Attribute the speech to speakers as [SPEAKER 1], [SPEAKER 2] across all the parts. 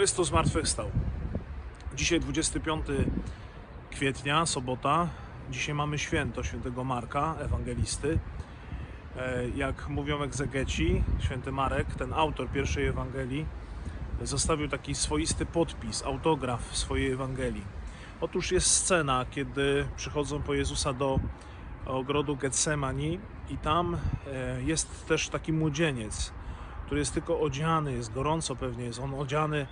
[SPEAKER 1] Chrystus zmartwychwstał. Dzisiaj 25 kwietnia, sobota. Dzisiaj mamy święto świętego Marka, ewangelisty. E, Jak mówią egzegeci, święty Marek, ten autor pierwszej Ewangelii, zostawił taki swoisty podpis, autograf swojej Ewangelii. Otóż jest scena, kiedy przychodzą po Jezusa do ogrodu Getsemani i tam e, jest też taki młodzieniec, który jest tylko odziany, jest gorąco pewnie, jest on odziany e,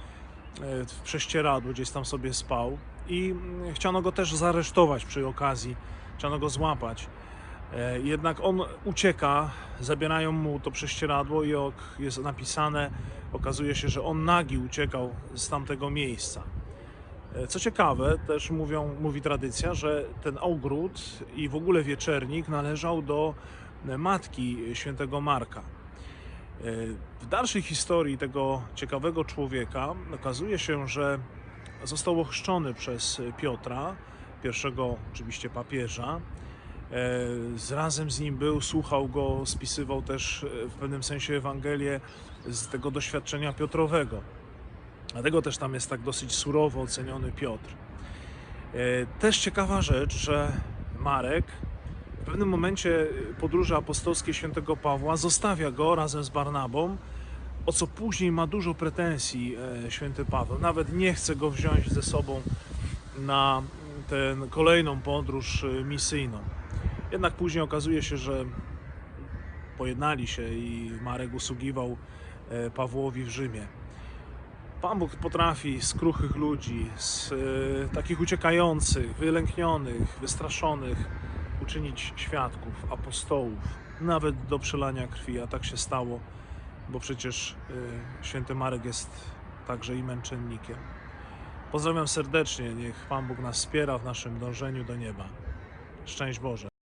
[SPEAKER 1] w prześcieradło, gdzieś tam sobie spał i mm, chciano go też zaresztować przy okazji, chciano go złapać. E, Jednak on ucieka, zabierają mu to prześcieradło i jest napisane, okazuje się, że on nagi uciekał z tamtego miejsca. E, Co ciekawe, też mówią, mówi tradycja, że ten ogród i w ogóle wieczernik należał do matki świętego Marka. E, W dalszej historii tego ciekawego człowieka okazuje się, że został ochrzczony przez Piotra, pierwszego oczywiście papieża. E, z- Razem z nim był, słuchał go, spisywał też e, w pewnym sensie Ewangelię z tego doświadczenia Piotrowego. Dlatego też tam jest tak dosyć surowo oceniony Piotr. Też ciekawa rzecz, że Marek pewnym momencie podróży apostolskiej świętego Pawła zostawia go razem z Barnabą, o co później ma dużo pretensji e, święty Paweł. Nawet nie chce go wziąć ze sobą na tę kolejną podróż e, misyjną. Jednak później okazuje się, że pojednali się i Marek usługiwał e, Pawłowi w Rzymie. Pan Bóg potrafi z kruchych ludzi, z e, takich uciekających, wylęknionych, wystraszonych, uczynić świadków, apostołów, nawet do przelania krwi, a tak się stało, bo przecież e, święty Marek jest także i męczennikiem. Pozdrawiam serdecznie, niech Pan Bóg nas wspiera w naszym dążeniu do nieba. Szczęść Boże.